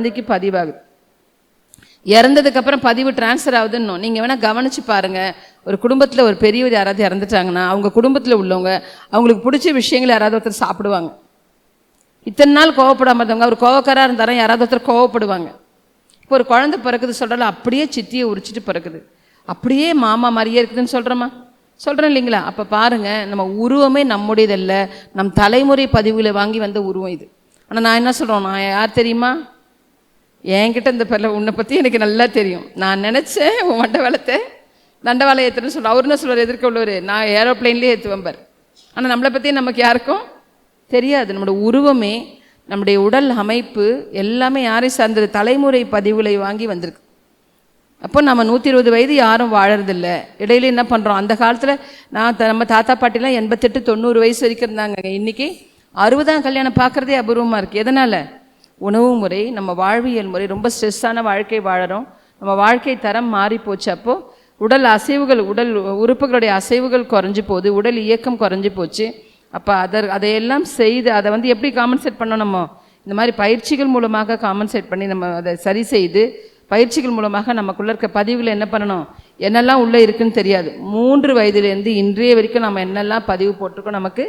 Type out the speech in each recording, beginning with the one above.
குழந்தைக்கு பதிவாகுது. இறந்ததுக்கு அப்புறம் பதிவு டிரான்ஸ்ஃபர் ஆகுதுன்னு நீங்க வேணா கவனிச்சு பாருங்க. ஒரு குடும்பத்துல ஒரு பெரியவர் யாராவது இறந்துட்டாங்கன்னா அவங்க குடும்பத்தில் உள்ளவங்க அவங்களுக்கு பிடிச்ச விஷயங்கள் யாராவது ஒருத்தர் சாப்பிடுவாங்க. இத்தனை நாள் கோவப்படாமல் இருந்தவங்க அவர் கோவக்காராக இருந்தாலும் யாராவது ஒருத்தர் கோவப்படுவாங்க. இப்போ ஒரு குழந்தை பிறக்குது சொல்கிறால அப்படியே சித்தியை உரிச்சிட்டு பிறக்குது. அப்படியே மாமா மாதிரியே இருக்குதுன்னு சொல்றோமா? சொல்றேன் இல்லைங்களா? அப்போ பாருங்க நம்ம உருவமே நம்முடையதல்ல. நம் தலைமுறை பதிவுகளை வாங்கி வந்த உருவம் இது. ஆனா நான் என்ன சொல்றோம்? நான் யார் தெரியுமா? என்கிட்ட இந்த பிள்ளை உன்னை பற்றி எனக்கு நல்லா தெரியும். நான் நினச்சேன் உன் மண்டவாளத்தை தண்டவாளம் ஏற்றுன்னு சொல்ல அவர் என்ன சொல்வார்? எதிர்க்க உள்ளவர் நான் ஏரோப்ளைன்லேயே ஏற்றுவேன் ஆனால் நம்மளை பற்றி நமக்கு யாருக்கும் தெரியாது. நம்மளோட உருவமே நம்முடைய உடல் அமைப்பு எல்லாமே யாரை சார்ந்தது? தலைமுறை பதிவுகளை வாங்கி வந்திருக்கு. அப்போ நம்ம நூற்றி இருபது வயது யாரும் வாழறதில்ல. இடையில என்ன பண்ணுறோம் அந்த காலத்தில் நான் நம்ம தாத்தா பாட்டிலாம் எண்பத்தெட்டு தொண்ணூறு வயசு வரைக்கும் இருந்தாங்க இன்னைக்கு அறுபதாம் கல்யாணம் பார்க்குறதே அபூர்வமாக இருக்குது எதனால்? உணவு முறை நம்ம வாழ்வியல் முறை ரொம்ப ஸ்ட்ரெஸ்ஸான வாழ்க்கை வாழறோம். நம்ம வாழ்க்கை தரம் மாறி போச்சு அப்போ உடல் அசைவுகள் உடல் உறுப்புகளுடைய அசைவுகள் குறைஞ்சி போகுது உடல் இயக்கம் குறைஞ்சி போச்சு. அப்போ அதை அதையெல்லாம் செய்து அதை வந்து எப்படி காம்பன்சேட் பண்ணோம் நம்ம? இந்த மாதிரி பயிற்சிகள் மூலமாக காம்பன்சேட் பண்ணி நம்ம அதை சரி செய்து பயிற்சிகள் மூலமாக நமக்குள்ளே இருக்க பதிவுகளை என்ன பண்ணணும்? என்னெல்லாம் உள்ளே இருக்குன்னு தெரியாது. மூன்று வயதிலேருந்து இன்றைய வரைக்கும் நம்ம என்னெல்லாம் பதிவு போட்டிருக்கோம் நமக்கு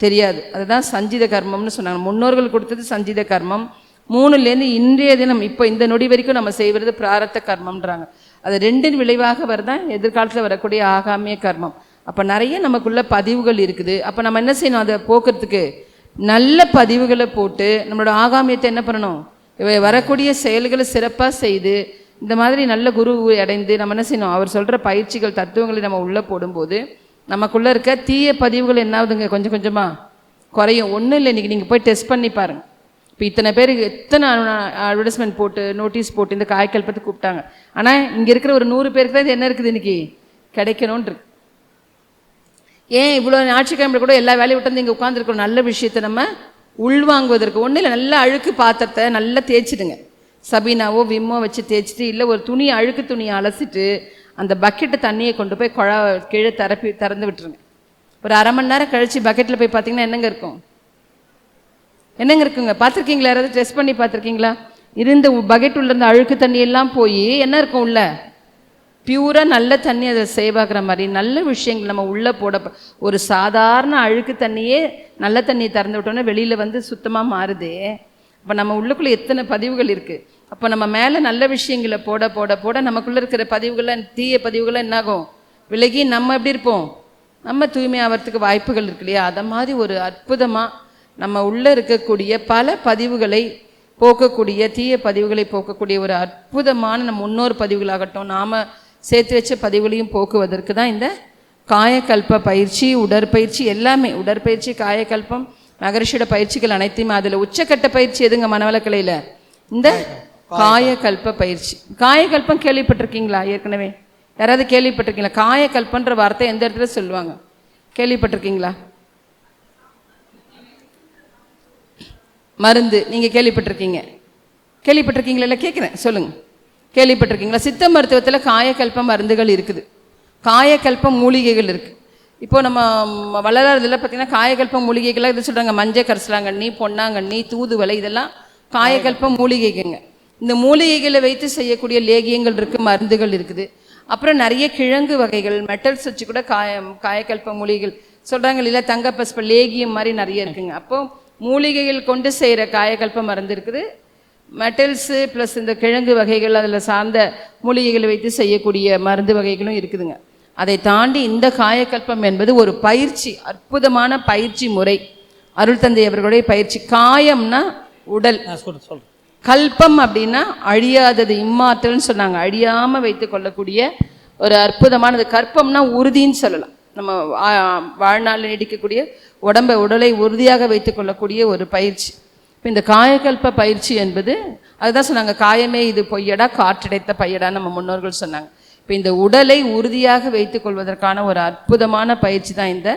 தெரியாது. அதுதான் சஞ்சித கர்மம்னு சொன்னாங்க. முன்னோர்கள் கொடுத்தது சஞ்சித கர்மம். மூணுலேருந்து இன்றைய தினம் இப்போ இந்த நொடி வரைக்கும் நம்ம செய்வது பிராரத்த கர்மம்ன்றாங்க. அது ரெண்டின் விளைவாக வரதான் எதிர்காலத்தில் வரக்கூடிய ஆகாமிய கர்மம். அப்போ நிறைய நமக்குள்ள பதிவுகள் இருக்குது. அப்போ நம்ம என்ன செய்யணும்? அதை போக்குறதுக்கு நல்ல பதிவுகளை போட்டு நம்மளோட ஆகாமியத்தை என்ன பண்ணணும்? இவை வரக்கூடிய செயல்களை சிறப்பாக செய்து இந்த மாதிரி நல்ல குரு அடைந்து நம்ம என்ன செய்யணும்? அவர் சொல்கிற பயிற்சிகள் தத்துவங்களை நம்ம உள்ளே போடும்போது நமக்குள்ளே இருக்க தீய பதிவுகள் என்ன ஆகுதுங்க கொஞ்சம் கொஞ்சமாக குறையும். ஒன்றும் இல்லை இன்றைக்கி நீங்கள் போய் டெஸ்ட் பண்ணி பாருங்கள் இப்போ இத்தனை பேருக்கு எத்தனை அட்வர்டைஸ்மெண்ட் போட்டு நோட்டீஸ் போட்டு இந்த காய்கள் பற்றி கூப்பிட்டாங்க. ஆனால் இங்கே இருக்கிற ஒரு நூறு பேருக்கு தான் இது என்ன இருக்குது இன்னைக்கு? கிடைக்கணும்னு இருக்கு. ஏன் இவ்வளோ ஞாயிற்றுக்கிழமை கூட எல்லா வேலையும் விட்டு வந்து இங்கே உட்காந்துருக்கோம் நல்ல விஷயத்தை நம்ம உள்வாங்குவதற்கு ஒன்றும் இல்லை நல்ல அழுக்கு பாத்திரத்தை நல்லா தேய்ச்சிடுங்க. சபீனாவோ விம்மோ வச்சு தேய்ச்சிட்டு இல்லை ஒரு துணி அழுக்கு துணியை அலசிட்டு அந்த பக்கெட்டு தண்ணியை கொண்டு போய் குழா கீழே திறப்பி திறந்து விட்டுருங்க. ஒரு அரை மணி நேரம் கழிச்சு பக்கெட்டில் போய் பார்த்தீங்கன்னா என்னங்க இருக்கும்? என்னங்க இருக்குங்க? பார்த்துருக்கீங்களா? யாராவது டெஸ்ட் பண்ணி பார்த்துருக்கீங்களா? இருந்த பக்கெட் உள்ள இருந்த அழுக்கு தண்ணி எல்லாம் போய் என்ன இருக்கும் உள்ள? பியூராக நல்ல தண்ணி அதை சேவ் மாதிரி நல்ல விஷயங்கள் நம்ம உள்ளே போட ஒரு சாதாரண அழுக்கு தண்ணியே நல்ல தண்ணியை திறந்து விட்டோன்னே வெளியில் வந்து சுத்தமாக மாறுதே. அப்போ நம்ம உள்ளுக்குள்ளே எத்தனை பதிவுகள் இருக்குது அப்போ நம்ம மேலே நல்ல விஷயங்களை போட போட போட நமக்குள்ளே இருக்கிற பதிவுகள்லாம் தீய பதிவுகள்லாம் என்னாகும்? விலகி நம்ம எப்படி இருப்போம்? நம்ம தூய்மை ஆகிறதுக்கு வாய்ப்புகள் இருக்கு இல்லையா? அதை மாதிரி ஒரு அற்புதமாக நம்ம உள்ளே இருக்கக்கூடிய பல பதிவுகளை போக்கக்கூடிய தீய பதிவுகளை போக்கக்கூடிய ஒரு அற்புதமான நம்ம முன்னோர் பதிவுகளாகட்டும் நாம் சேர்த்து வச்ச பதிவுகளையும் போக்குவதற்கு தான் இந்த காயக்கல்ப பயிற்சி உடற்பயிற்சி எல்லாமே. உடற்பயிற்சி காயக்கல்பம் மகரிஷியோட பயிற்சிகள் அனைத்தையுமே அதில் உச்சக்கட்ட பயிற்சி எதுங்க மனவளக்கலையில்? இந்த காயக்கல்ப பயிற்சி. காயக்கல்பம் கேள்விப்பட்டிருக்கீங்களா? ஏற்கனவே. யாராவது கேள்விப்பட்டிருக்கீங்களா? காயக்கல்பன்ற வார்த்தை எந்த இடத்துல சொல்லுவாங்க? கேள்விப்பட்டிருக்கீங்களா? மருந்து நீங்கள் கேள்விப்பட்டிருக்கீங்க. கேள்விப்பட்டிருக்கீங்களா இல்லை கேட்குறேன் சொல்லுங்கள் கேள்விப்பட்டிருக்கீங்களா? சித்த மருத்துவத்தில் காயக்கல்ப மருந்துகள் இருக்குது. காயக்கல்ப மூலிகைகள் இருக்குது இப்போ நம்ம ம- பார்த்தீங்கன்னா காயக்கல்ப மூலிகைகள்லாம் இது சொல்கிறாங்க மஞ்சள் கரிசலாங்கண்ணி பொன்னாங்கண்ணி தூதுவளை இதெல்லாம் காயக்கல்ப மூலிகைகங்க இந்த மூலிகைகளை வைத்து செய்யக்கூடிய லேகியங்கள் இருக்குது மருந்துகள் இருக்குது. அப்புறம் நிறைய கிழங்கு வகைகள் மெட்டல்ஸ் வச்சு கூட காய காயக்கல்ப மூலிகைகள் சொல்கிறாங்க இல்லை தங்கப்பஸ்ப லேகியம் மாதிரி நிறைய இருக்குங்க. அப்போது மூலிகைகள் கொண்டு செய்கிற காயக்கல்ப மருந்து இருக்குது மெட்டல்ஸு ப்ளஸ் இந்த கிழங்கு வகைகள் அதில் சார்ந்த மூலிகைகளை வைத்து செய்யக்கூடிய மருந்து வகைகளும் இருக்குதுங்க. அதை தாண்டி இந்த காயக்கல்பம் என்பது ஒரு பயிற்சி அற்புதமான பயிற்சி முறை. அருள் தந்தை அவர்களுடைய பயிற்சி. காயம்னா உடல். கல்பம் அப்படின்னா அழியாதது இம்மாற்றல்னு சொன்னாங்க. அழியாம வைத்து கொள்ளக்கூடிய ஒரு அற்புதமானது. கற்பம்னா உறுதின்னு சொல்லலாம். நம்ம வாழ்நாளில் நீடிக்கக்கூடிய உடம்பை உடலை உறுதியாக வைத்துக்கொள்ளக்கூடிய ஒரு பயிற்சி. இப்போ இந்த காயக்கல்ப பயிற்சி என்பது அதுதான் சொன்னாங்க காயமே இது பொய்யடா காற்றடைத்த பையடா நம்ம முன்னோர்கள் சொன்னாங்க. இப்போ இந்த உடலை உறுதியாக வைத்துக்கொள்வதற்கான ஒரு அற்புதமான பயிற்சி தான் இந்த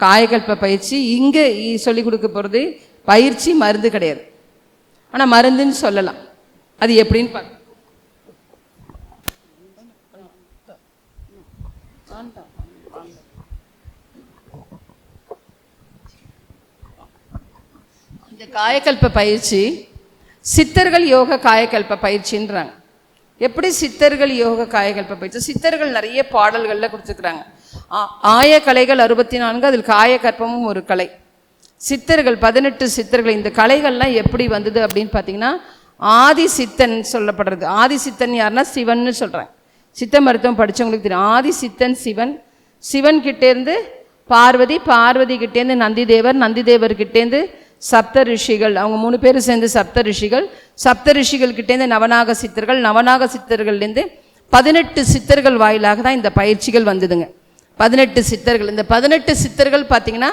காயக்கல்ப பயிற்சி. இங்கே சொல்லிக் கொடுக்க போகிறது பயிற்சி மருந்து கிடையாது. ஆனால் மருந்துன்னு சொல்லலாம். அது எப்படின்னு பார்க்க இந்த காயக்கல்ப பயிற்சி சித்தர்கள் யோக காயக்கல்ப பயிற்சின்றாங்க. எப்படி சித்தர்கள் யோக காயக்கல்ப பயிற்சி? சித்தர்கள் நிறைய பாடல்களில் கொடுத்துருக்குறாங்க. ஆய கலைகள் அறுபத்தி நான்கு அதில் காயக்கற்பமும் ஒரு கலை. சித்தர்கள் பதினெட்டு சித்தர்கள் இந்த கலைகள்லாம் எப்படி வந்தது அப்படின்னு பார்த்தீங்கன்னா ஆதி சித்தன் சொல்லப்படுறது. ஆதி சித்தன் யாருன்னா? சிவன்னு சொல்கிறாங்க சித்த மருத்துவம் படித்தவங்களுக்கு தெரியும். ஆதி சித்தன் சிவன். சிவன் கிட்டேருந்து பார்வதி பார்வதி கிட்டேருந்து நந்திதேவர் நந்திதேவர் கிட்டேருந்து சப்த ரிஷிகள் அவங்க மூணு பேரும் சேர்ந்து சப்த ரிஷிகள். சப்த ரிஷிகள்கிட்டேருந்து நவநாக சித்தர்கள் நவநாக சித்தர்கள்லேருந்து பதினெட்டு சித்தர்கள் வாயிலாக தான் இந்த பயிற்சிகள் வந்ததுங்க. பதினெட்டு சித்தர்கள் இந்த பதினெட்டு சித்தர்கள் பார்த்தீங்கன்னா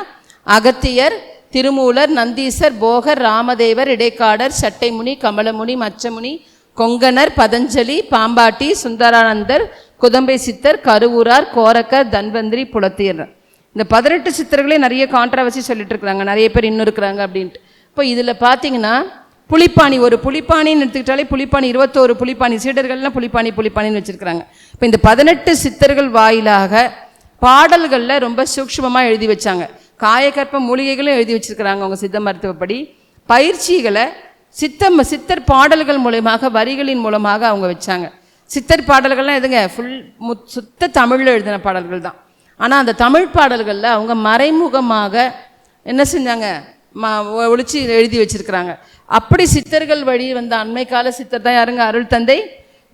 அகத்தியர் திருமூலர் நந்தீசர் போகர் ராமதேவர் இடைக்காடர் சட்டைமுனி கமலமுனி மச்சமுனி கொங்கனர் பதஞ்சலி பாம்பாட்டி சுந்தரானந்தர் குதம்பை சித்தர் கருவூரார் கோரக்கர் தன்வந்திரி புலத்தீர் இந்த பதினெட்டு சித்தர்களே நிறைய கான்ட்ராவர்சி சொல்லிட்டு இருக்கிறாங்க நிறைய பேர் இன்னும் இருக்கிறாங்க அப்படின்ட்டு. இப்போ இதில் பார்த்தீங்கன்னா புலிப்பாணி ஒரு புளிப்பாணின்னு எடுத்துக்கிட்டாலே புளிப்பாணி இருபத்தோரு புலிப்பாணி சீடர்கள்லாம் புலிப்பாணி புளிப்பாணின்னு வச்சுருக்கிறாங்க. இப்போ இந்த பதினெட்டு சித்தர்கள் வாயிலாக பாடல்களில் ரொம்ப சூக்ஷ்மமாக எழுதி வச்சாங்க. காயக்கற்ப மூலிகைகளும் எழுதி வச்சுருக்கிறாங்க அவங்க சித்த மருத்துவப்படி. பயிற்சிகளை சித்தம் சித்தர் பாடல்கள் மூலயமாக வரிகளின் மூலமாக அவங்க வச்சாங்க. சித்தர் பாடல்கள்லாம் எதுங்க? ஃபுல் மு சுத்த தமிழில் எழுதின பாடல்கள் தான் ஆனால் அந்த தமிழ் பாடல்களில் அவங்க மறைமுகமாக என்ன செஞ்சாங்க? ம ஒழிச்சு எழுதி வச்சிருக்கிறாங்க. அப்படி சித்தர்கள் வழி வந்த அண்மை கால சித்தர் தான் யாருங்க? அருள் தந்தை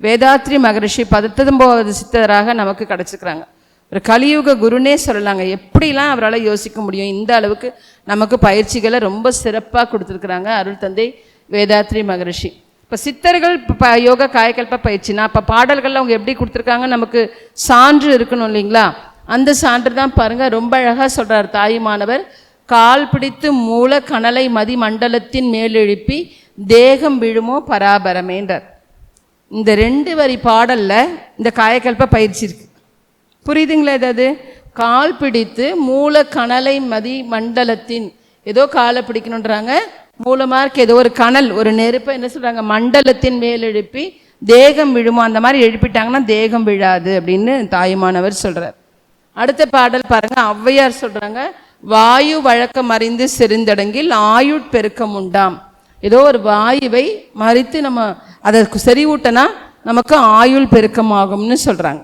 வேதாத்ரி மகரிஷி பத்தொன்பதாவது சித்தராக நமக்கு கிடச்சிருக்கிறாங்க. ஒரு கலியுக குருனே சொல்லலாங்க. எப்படிலாம் அவரால் யோசிக்க முடியும்? இந்த அளவுக்கு நமக்கு பயிற்சிகளை ரொம்ப சிறப்பாக கொடுத்துருக்குறாங்க அருள் தந்தை வேதாத்ரி மகரிஷி. இப்போ சித்தர்கள் இப்போ யோகா காயக்கல்ப பயிற்சினா இப்போ பாடல்கள் அவங்க எப்படி கொடுத்துருக்காங்க நமக்கு சான்று இருக்கணும் இல்லைங்களா? அந்த சான்று தான் பாருங்கள் ரொம்ப அழகாக சொல்கிறார் தாயுமானவர் கால் பிடித்து மூல கனலை மதி மண்டலத்தின் மேலெழுப்பி தேகம் விழுமோ பராபரமேன்றார். இந்த ரெண்டு வரி பாடலில் இந்த காயக்கல்ப பயிற்சி இருக்கு. புரியுதுங்களா ஏதாவது கால் பிடித்து மூல கனலை மதி மண்டலத்தின் ஏதோ காலை பிடிக்கணுன்றாங்க. மூலமாக இருக்க ஏதோ ஒரு கனல் ஒரு நெருப்பை என்ன சொல்கிறாங்க மண்டலத்தின் மேல் எழுப்பி தேகம் விழுமோ? அந்த மாதிரி எழுப்பிட்டாங்கன்னா தேகம் விழாது அப்படின்னு தாயுமானவர் சொல்கிறார் அடுத்த பாடல் பாருங்க. ஔவையார் சொல்கிறாங்க வாயு வழக்கம் அறிந்து செறிந்தடங்கில் ஆயுட்பெருக்கம் உண்டாம். ஏதோ ஒரு வாயுவை மறித்து நம்ம அதை செறிவூட்டனா நமக்கு ஆயுள் பெருக்கமாகும்னு சொல்கிறாங்க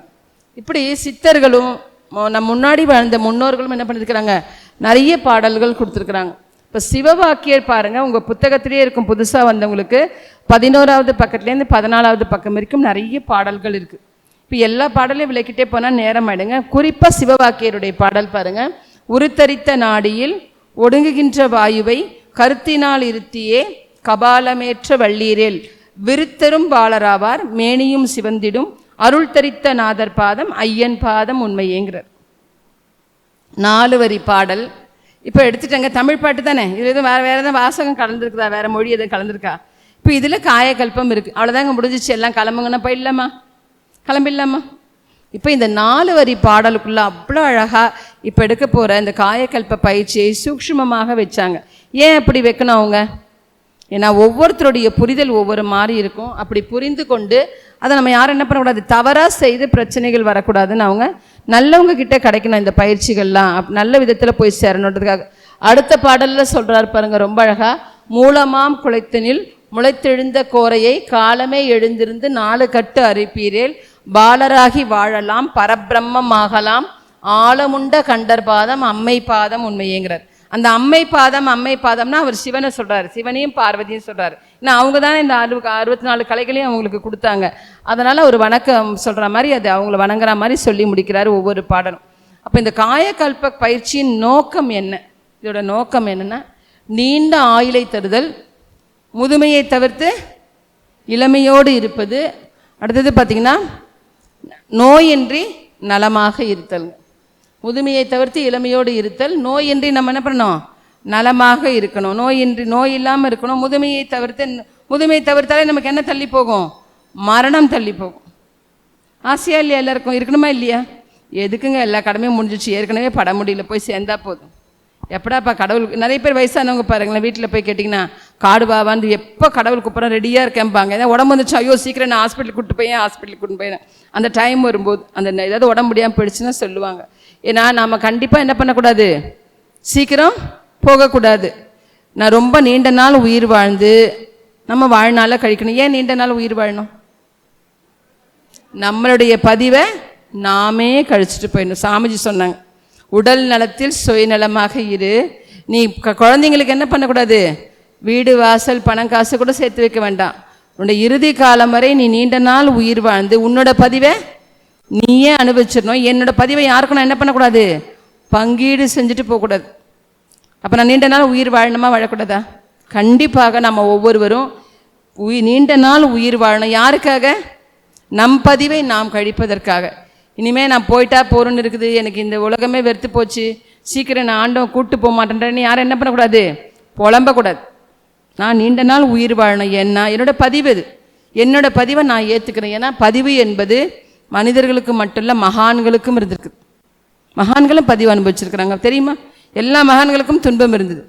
இப்படி சித்தர்களும் மொ- நம் முன்னாடி வாழ்ந்த முன்னோர்களும் என்ன பண்ணியிருக்கிறாங்க நிறைய பாடல்கள் கொடுத்துருக்குறாங்க. இப்போ சிவவாக்கியர் பாருங்கள் உங்கள் புத்தகத்திலே இருக்கும் புதுசாக வந்தவங்களுக்கு பதினோராவது பக்கத்துலேருந்து பதினாலாவது பக்கம் வரைக்கும் நிறைய பாடல்கள் இருக்குது இப்போ எல்லா பாடலையும் விளக்கிட்டே போனால் நேரம் ஆயிடுங்க குறிப்பாக சிவவாக்கியருடைய பாடல் பாருங்க. உருத்தரித்த நாடியில் ஒடுங்குகின்ற வாயுவை கருத்தினால் இருத்தியே கபாலமேற்ற வள்ளீரில். விருத்தரும் பாலராவார் மேனியும் சிவந்திடும். அருள் தரித்த நாதர் பாதம் ஐயன் பாதம் உண்மையேங்கிறார். நாலு வரி பாடல். இப்போ எடுத்துட்டேங்க. தமிழ் பாட்டு தானே? இது எதுவும் வேறு வேறு எதுவும் வாசகம் கலந்துருக்குதா? வேறு மொழி எதுவும் கலந்துருக்கா? இப்போ இதில் காயக்கல்பம் இருக்குது அவ்வளோதாங்க முடிஞ்சிச்சு. எல்லாம் கிளம்புங்கன்னா போயிடலாமா? கிளம்பிடலாமா? இப்போ இந்த நாலு வரி பாடலுக்குள்ள அவ்வளோ அழகாக இப்போ எடுக்க போகிற இந்த காயக்கல்ப பயிற்சியை சூக்ஷ்மமாக வச்சாங்க. ஏன் அப்படி வைக்கணும் அவங்க? ஏன்னா ஒவ்வொருத்தருடைய புரிதல் ஒவ்வொரு மாதிரி இருக்கும். அப்படி புரிந்து கொண்டு அதை நம்ம யாரும் என்ன பண்ணக்கூடாது? தவறாக செய்து பிரச்சனைகள் வரக்கூடாதுன்னு அவங்க நல்லவங்க கிட்ட கிடைக்கணும் இந்த பயிற்சிகள்லாம். அப்- நல்ல விதத்தில் போய் சேரணுன்றதுக்காக. அடுத்த பாடலில் சொல்கிறார் பாருங்கள் ரொம்ப அழகாக மூலமாம் குலைத்தனில் முளைத்தெழுந்த கோரையை காலமே எழுந்திருந்து நாலு கட்டு அரிப்பீரேல் பாலராகி வாழலாம் பரபிரம்மமாகலாம். ஆழமுண்ட கண்டர் பாதம் அம்மை பாதம் உண்மையேங்கிறார். அந்த அம்மை பாதம் அம்மை பாதம்னா அவர் சிவனை சொல்றாரு. சிவனையும் பார்வதியும் சொல்றாரு. ஏன்னா அவங்க தானே இந்த அறுபது அறுபத்தி நாலு கலைகளையும் அவங்களுக்கு கொடுத்தாங்க. அதனால ஒரு வணக்கம் சொல்ற மாதிரி அது அவங்கள வணங்குற மாதிரி சொல்லி முடிக்கிறாரு ஒவ்வொரு பாடலும். அப்போ இந்த காயக்கல்ப பயிற்சியின் நோக்கம் என்ன? இதோட நோக்கம் என்னன்னா நீண்ட ஆயுளை தருதல் முதுமையை தவிர்த்து இளமையோடு இருப்பது. அடுத்தது பார்த்திங்கன்னா நோயின்றி நலமாக இருத்தல். முதுமையை தவிர்த்து இளமையோடு இருத்தல். நோயின்றி நம்ம என்ன பண்ணணும்? நலமாக இருக்கணும். நோயின்றி நோய் இல்லாமல் இருக்கணும். முதுமையை தவிர்த்து முதுமையை தவிர்த்தாலே நமக்கு என்ன தள்ளி போகும்? மரணம் தள்ளி போகும். ஆசையா இல்லையா எல்லாருக்கும்? இருக்கணுமா இல்லையா? எதுக்குங்க எல்லா கடமையும் முடிஞ்சிச்சு ஏற்கனவே பட முடியல போய் சேர்ந்தா போதும். எப்படாப்பா கடவுளுக்கு நிறைய பேர் வயசானவங்க பாருங்களேன். வீட்டில் போய் கேட்டிங்கன்னா காடு வாவாந்து எப்போ கடவுள் கூப்பிட்றோம் ரெடியாக இருக்கேன்பாங்க. ஏதாவது உடம்பு வந்துச்சு ஐயோ சீக்கிரம் நான் ஹாஸ்பிட்டலுக்கு கூட்டு போய் ஹாஸ்பிட்டலுக்கு கூட்டு போயினேன் அந்த டைம் வரும்போது அந்த ஏதாவது உடம்பு முடியாமல் போயிடுச்சுன்னா சொல்லுவாங்க. ஏன்னா நாம் கண்டிப்பாக என்ன பண்ணக்கூடாது? சீக்கிரம் போகக்கூடாது. நான் ரொம்ப நீண்ட நாள் உயிர் வாழ்ந்து நம்ம வாழ்நாள கழிக்கணும். ஏன் நீண்ட நாள் உயிர் வாழணும்? நம்மளுடைய பதிவை நாமே கழிச்சிட்டு போயிடணும். சாமிஜி சொன்னாங்க உடல் நலத்தில் சுயநலமாக இரு. நீ க- குழந்தைங்களுக்கு என்ன பண்ணக்கூடாது? வீடு வாசல் பணம் காசு கூட சேர்த்து வைக்க வேண்டாம். உன்னோட இறுதி காலம் வரை நீ நீண்ட நாள் உயிர் வாழ்ந்து உன்னோட பதிவை நீயே அனுபவிச்சிடணும். என்னோட பதிவை யாருக்கும் நான் என்ன பண்ணக்கூடாது? பங்கீடு செஞ்சுட்டு போகக்கூடாது. அப்போ நான் நீண்ட நாள் உயிர் வாழணுமா வாழக்கூடாதா? கண்டிப்பாக நம்ம ஒவ்வொருவரும் உயிர் நீண்ட நாள் உயிர் வாழணும். யாருக்காக? நம் பதிவை நாம் கழிப்பதற்காக. இனிமேல் நான் போயிட்டா போகிறோன்னு இருக்குது. எனக்கு இந்த உலகமே வெறுத்து போச்சு. சீக்கிரம் நான் ஆண்டவன் கூப்பிட்டு போக மாட்டேன்றேன்னு யாரும் என்ன பண்ணக்கூடாது? புலம்பக்கூடாது. நான் நீண்ட நாள் உயிர் வாழணும். என்ன என்னோட பதிவு இது. என்னோட பதிவை நான் ஏற்றுக்கிறேன் ஏன்னா பதிவு என்பது மனிதர்களுக்கு மட்டும் இல்லை மகான்களுக்கும் இருந்திருக்கு. மகான்களும் பதிவு அனுபவிச்சிருக்கிறாங்க. தெரியுமா? எல்லா மகான்களுக்கும் துன்பம் இருந்தது.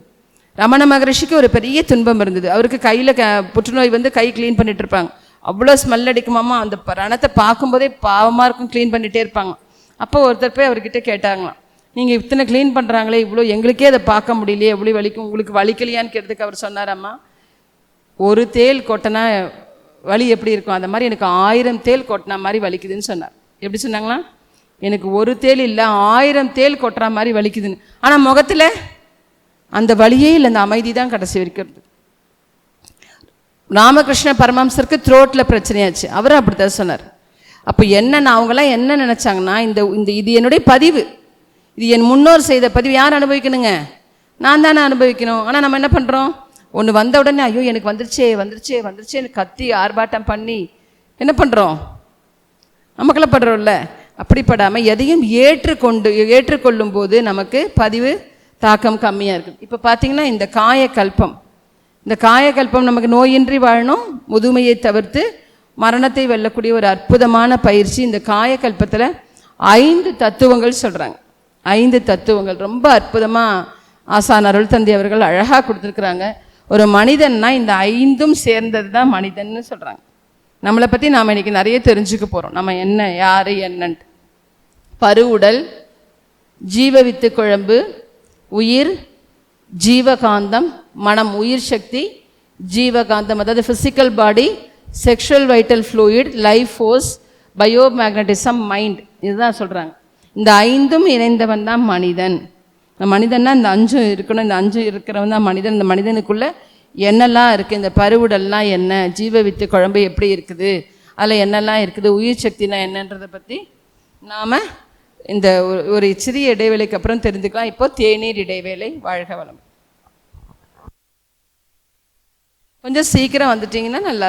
ரமண மகரிஷிக்கு ஒரு பெரிய துன்பம் இருந்தது. அவருக்கு கையில் க புற்றுநோய் வந்து கை க்ளீன் பண்ணிட்டு இருப்பாங்க. அவ்வளோ ஸ்மெல் அடிக்குமாமா? அந்த ரணத்தை பார்க்கும்போதே பாவமாக இருக்கும் க்ளீன் பண்ணிகிட்டே இருப்பாங்க. அப்போ ஒருத்தர் போய் அவர்கிட்ட கேட்டாங்களாம். நீங்கள் இத்தனை க்ளீன் பண்ணுறாங்களே இவ்வளோ எங்களுக்கே அதை பார்க்க முடியலையே எவ்வளோ வலிக்கும் உங்களுக்கு வலிக்கலையான்னு கேட்டதுக்கு அவர் சொன்னாராம்மா ஒரு தேல் கொட்டினா வலி எப்படி இருக்கும்? அந்த மாதிரி எனக்கு ஆயிரம் தேல் கொட்டின மாதிரி வலிக்குதுன்னு சொன்னார். எப்படி சொன்னாங்களா? எனக்கு ஒரு தேல் இல்லை ஆயிரம் தேல் கொட்டுற மாதிரி வலிக்குதுன்னு. ஆனால் முகத்தில் அந்த வலியே இல்லை அந்த அமைதி தான் கடைசி வரைக்கும் ராமகிருஷ்ண பரமாம்சருக்கு த்ரோட்டில் பிரச்சனையாச்சு. அவரும் அப்படித்தான் சொன்னார். அப்போ என்ன அவங்களாம் என்ன நினச்சாங்கன்னா இந்த இந்த இது என்னுடைய பதிவு. இது என் முன்னோர் செய்த பதிவு. யார் அனுபவிக்கணுங்க? நான் தானே அனுபவிக்கணும். ஆனால் நம்ம என்ன பண்ணுறோம் ஒன்று வந்த உடனே ஐயோ எனக்கு வந்துருச்சே வந்துருச்சே வந்துருச்சேன்னு கத்தி ஆர்ப்பாட்டம் பண்ணி என்ன பண்ணுறோம் நமக்கெல்லாம் படுறோம்ல அப்படிப்படாமல் எதையும் ஏற்றுக்கொண்டு ஏற்றுக்கொள்ளும் போது நமக்கு பதிவு தாக்கம் கம்மியாக இருக்குது இப்போ பார்த்தீங்கன்னா இந்த காயக்கல்பம். இந்த காயக்கல்பம் நமக்கு நோயின்றி வாழணும். முதுமையை தவிர்த்து மரணத்தை வெல்லக்கூடிய ஒரு அற்புதமான பயிற்சி. இந்த காயக்கல்பத்தில் ஐந்து தத்துவங்கள் சொல்கிறாங்க ஐந்து தத்துவங்கள். ரொம்ப அற்புதமாக ஆசான் அருள் தந்தை அவர்கள் அழகாக கொடுத்துருக்குறாங்க. ஒரு மனிதன்னா இந்த ஐந்தும் சேர்ந்தது தான் மனிதன்னு சொல்கிறாங்க நம்மளை பற்றி நாம் இன்றைக்கி நிறைய தெரிஞ்சுக்க போகிறோம் நம்ம என்ன யார் என்னன்ட்டு. பருவுடல் ஜீவ வித்து குழம்பு உயிர் ஜீவகாந்தம் மனம் உயிர் சக்தி ஜீவகாந்தம் அதாவது physical body sexual vital fluid life force bio magnetism mind இதுதான் சொல்கிறாங்க இந்த ஐந்தும் இணைந்தவன் தான் மனிதன். இந்த மனிதன்னா இந்த அஞ்சும் இருக்கணும் இந்த அஞ்சும் இருக்கிறவன் தான் மனிதன். இந்த மனிதனுக்குள்ள என்னெல்லாம் இருக்குது இந்த பருவுடல்லாம் என்ன? ஜீவ வித்து குழம்பு எப்படி இருக்குது? அதில் என்னெல்லாம் இருக்குது? உயிர் சக்தினா என்னன்றதை பற்றி நாம் இந்த ஒரு- ஒரு சிறிய இடைவேளைக்கு அப்புறம் தெரிஞ்சுக்கலாம். இப்போ தேநீர் இடைவேளை வாழ்க வளம் கொஞ்சம் சீக்கிரம் வந்துட்டீங்கன்னா நல்லா